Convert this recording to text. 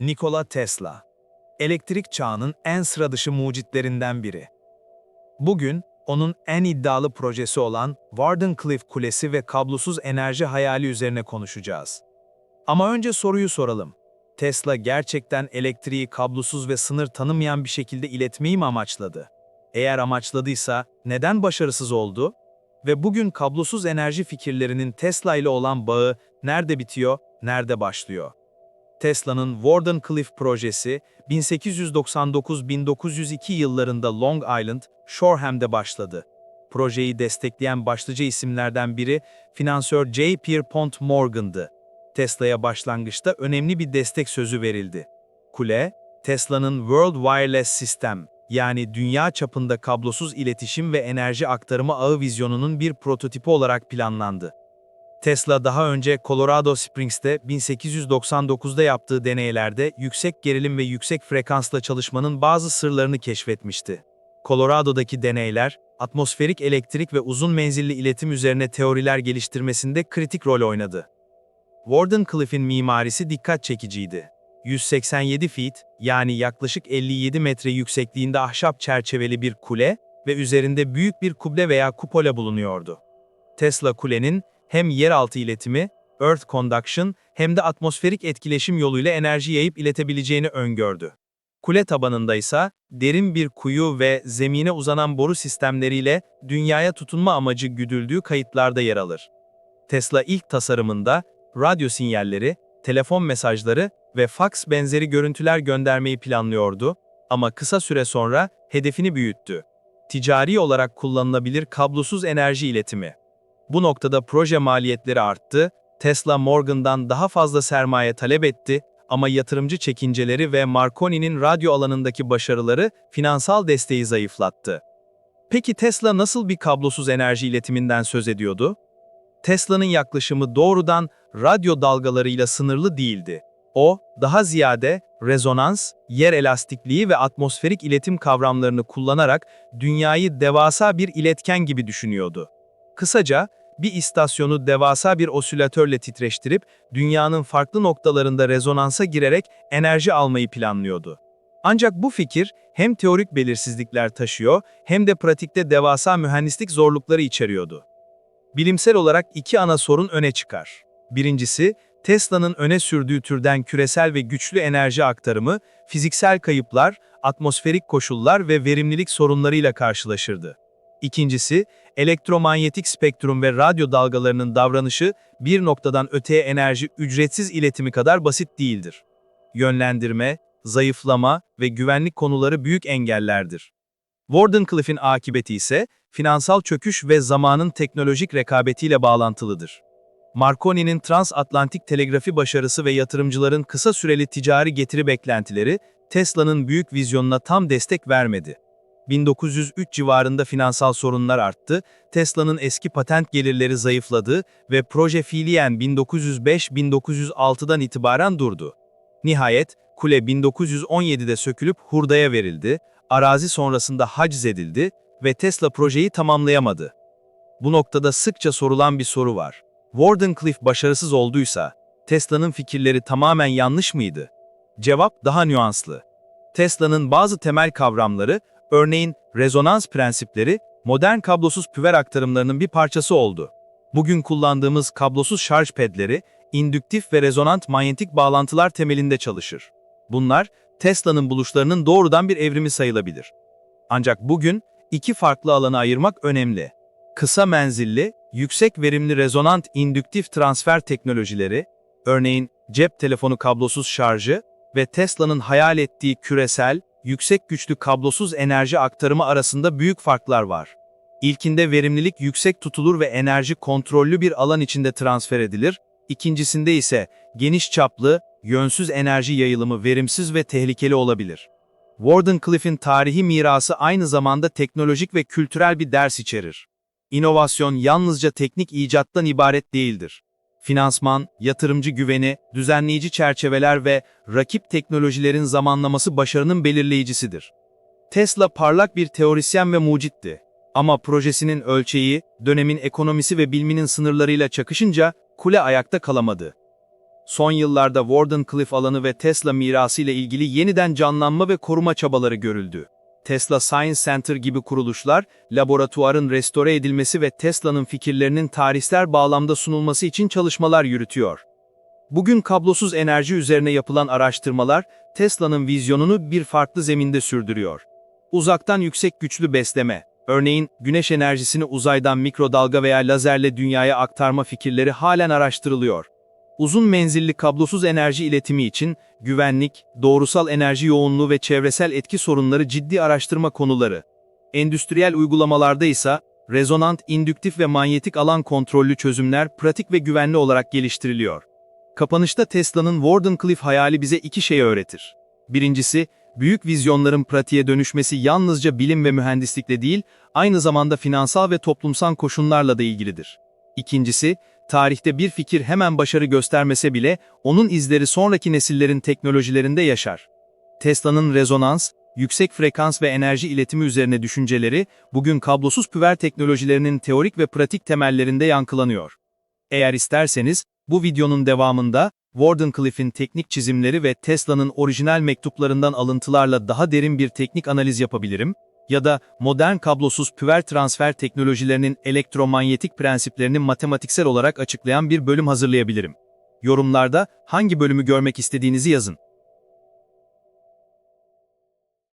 Nikola Tesla. Elektrik çağının en sıra dışı mucitlerinden biri. Bugün onun en iddialı projesi olan Wardenclyffe Kulesi ve kablosuz enerji hayali üzerine konuşacağız. Ama önce soruyu soralım. Tesla gerçekten elektriği kablosuz ve sınır tanımayan bir şekilde iletmeyi mi amaçladı? Eğer amaçladıysa neden başarısız oldu? Ve bugün kablosuz enerji fikirlerinin Tesla ile olan bağı nerede bitiyor, nerede başlıyor? Tesla'nın Wardenclyffe projesi 1899-1902 yıllarında Long Island, Shoreham'de başladı. Projeyi destekleyen başlıca isimlerden biri finansör J. Pierpont Morgan'dı. Tesla'ya başlangıçta önemli bir destek sözü verildi. Kule, Tesla'nın World Wireless System yani dünya çapında kablosuz iletişim ve enerji aktarımı ağı vizyonunun bir prototipi olarak planlandı. Tesla daha önce Colorado Springs'te 1899'da yaptığı deneylerde yüksek gerilim ve yüksek frekansla çalışmanın bazı sırlarını keşfetmişti. Colorado'daki deneyler, atmosferik elektrik ve uzun menzilli iletim üzerine teoriler geliştirmesinde kritik rol oynadı. Wardenclyffe'in mimarisi dikkat çekiciydi. 187 feet, yani yaklaşık 57 metre yüksekliğinde ahşap çerçeveli bir kule ve üzerinde büyük bir kuble veya kupola bulunuyordu. Tesla kulenin hem yeraltı iletimi, Earth Conduction hem de atmosferik etkileşim yoluyla enerji yayıp iletebileceğini öngördü. Kule tabanında ise derin bir kuyu ve zemine uzanan boru sistemleriyle dünyaya tutunma amacı güdüldüğü kayıtlarda yer alır. Tesla ilk tasarımında radyo sinyalleri, telefon mesajları ve fax benzeri görüntüler göndermeyi planlıyordu ama kısa süre sonra hedefini büyüttü. Ticari olarak kullanılabilir kablosuz enerji iletimi. Bu noktada proje maliyetleri arttı, Tesla Morgan'dan daha fazla sermaye talep etti ama yatırımcı çekinceleri ve Marconi'nin radyo alanındaki başarıları finansal desteği zayıflattı. Peki Tesla nasıl bir kablosuz enerji iletiminden söz ediyordu? Tesla'nın yaklaşımı doğrudan radyo dalgalarıyla sınırlı değildi. O, daha ziyade rezonans, yer elastikliği ve atmosferik iletim kavramlarını kullanarak dünyayı devasa bir iletken gibi düşünüyordu. Kısaca, bir istasyonu devasa bir osilatörle titreştirip dünyanın farklı noktalarında rezonansa girerek enerji almayı planlıyordu. Ancak bu fikir hem teorik belirsizlikler taşıyor hem de pratikte devasa mühendislik zorlukları içeriyordu. Bilimsel olarak iki ana sorun öne çıkar. Birincisi, Tesla'nın öne sürdüğü türden küresel ve güçlü enerji aktarımı, fiziksel kayıplar, atmosferik koşullar ve verimlilik sorunlarıyla karşılaşırdı. İkincisi, elektromanyetik spektrum ve radyo dalgalarının davranışı bir noktadan öteye enerji ücretsiz iletimi kadar basit değildir. Yönlendirme, zayıflama ve güvenlik konuları büyük engellerdir. Wardenclyffe'in akıbeti ise finansal çöküş ve zamanın teknolojik rekabetiyle bağlantılıdır. Marconi'nin transatlantik telegrafi başarısı ve yatırımcıların kısa süreli ticari getiri beklentileri Tesla'nın büyük vizyonuna tam destek vermedi. 1903 civarında finansal sorunlar arttı, Tesla'nın eski patent gelirleri zayıfladı ve proje fiiliyen 1905-1906'dan itibaren durdu. Nihayet, kule 1917'de sökülüp hurdaya verildi, arazi sonrasında haciz edildi ve Tesla projeyi tamamlayamadı. Bu noktada sıkça sorulan bir soru var. Wardenclyffe başarısız olduysa, Tesla'nın fikirleri tamamen yanlış mıydı? Cevap daha nüanslı. Tesla'nın bazı temel kavramları, örneğin rezonans prensipleri, modern kablosuz püver aktarımlarının bir parçası oldu. Bugün kullandığımız kablosuz şarj pedleri, indüktif ve rezonant manyetik bağlantılar temelinde çalışır. Bunlar, Tesla'nın buluşlarının doğrudan bir evrimi sayılabilir. Ancak bugün, iki farklı alanı ayırmak önemli. Kısa menzilli, yüksek verimli rezonant indüktif transfer teknolojileri, örneğin cep telefonu kablosuz şarjı ve Tesla'nın hayal ettiği küresel, yüksek güçlü kablosuz enerji aktarımı arasında büyük farklar var. İlkinde verimlilik yüksek tutulur ve enerji kontrollü bir alan içinde transfer edilir, ikincisinde ise geniş çaplı, yönsüz enerji yayılımı verimsiz ve tehlikeli olabilir. Wardenclyffe'in tarihi mirası aynı zamanda teknolojik ve kültürel bir ders içerir. İnovasyon yalnızca teknik icattan ibaret değildir. Finansman, yatırımcı güveni, düzenleyici çerçeveler ve rakip teknolojilerin zamanlaması başarının belirleyicisidir. Tesla parlak bir teorisyen ve mucitti. Ama projesinin ölçeği, dönemin ekonomisi ve biliminin sınırlarıyla çakışınca kule ayakta kalamadı. Son yıllarda Wardenclyffe alanı ve Tesla mirası ile ilgili yeniden canlanma ve koruma çabaları görüldü. Tesla Science Center gibi kuruluşlar, laboratuvarın restore edilmesi ve Tesla'nın fikirlerinin tarihsel bağlamda sunulması için çalışmalar yürütüyor. Bugün kablosuz enerji üzerine yapılan araştırmalar, Tesla'nın vizyonunu bir farklı zeminde sürdürüyor. Uzaktan yüksek güçlü besleme, örneğin güneş enerjisini uzaydan mikrodalga veya lazerle dünyaya aktarma fikirleri halen araştırılıyor. Uzun menzilli kablosuz enerji iletimi için güvenlik, doğrusal enerji yoğunluğu ve çevresel etki sorunları ciddi araştırma konuları. Endüstriyel uygulamalarda ise rezonant, indüktif ve manyetik alan kontrollü çözümler pratik ve güvenli olarak geliştiriliyor. Kapanışta Tesla'nın Wardenclyffe hayali bize iki şey öğretir. Birincisi, büyük vizyonların pratiğe dönüşmesi yalnızca bilim ve mühendislikle değil, aynı zamanda finansal ve toplumsal koşullarla da ilgilidir. İkincisi, tarihte bir fikir hemen başarı göstermese bile, onun izleri sonraki nesillerin teknolojilerinde yaşar. Tesla'nın rezonans, yüksek frekans ve enerji iletimi üzerine düşünceleri, bugün kablosuz püver teknolojilerinin teorik ve pratik temellerinde yankılanıyor. Eğer isterseniz, bu videonun devamında, Wardenclyffe'in teknik çizimleri ve Tesla'nın orijinal mektuplarından alıntılarla daha derin bir teknik analiz yapabilirim, ya da modern kablosuz püver transfer teknolojilerinin elektromanyetik prensiplerini matematiksel olarak açıklayan bir bölüm hazırlayabilirim. Yorumlarda hangi bölümü görmek istediğinizi yazın.